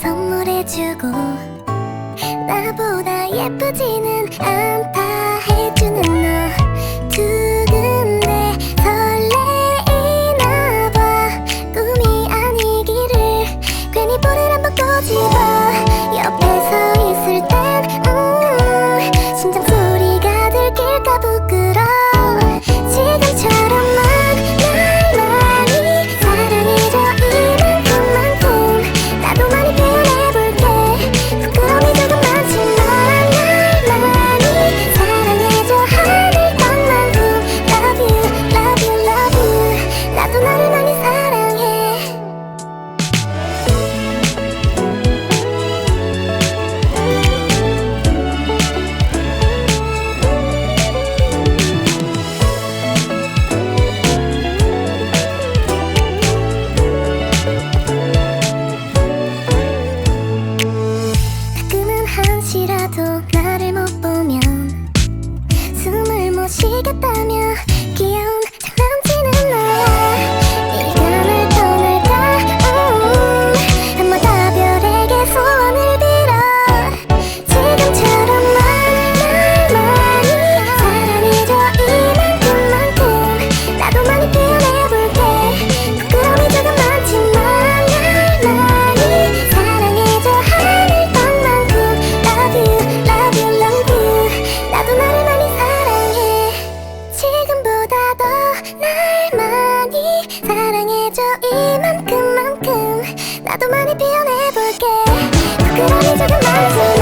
선물해주고 나보다 예쁘지는 않다 해주는 너 두근데 설레이나봐. 꿈이 아니기를 괜히 볼을 한번 꼬집어 옆에서 있을 땐 음, 음. 심장 소리가 들킬까 부끄러워. 마치겠다며 귀여운 날 많이 사랑해줘 이만큼만큼. 나도 많이 표현해볼게. 부끄러움이 작은 말씀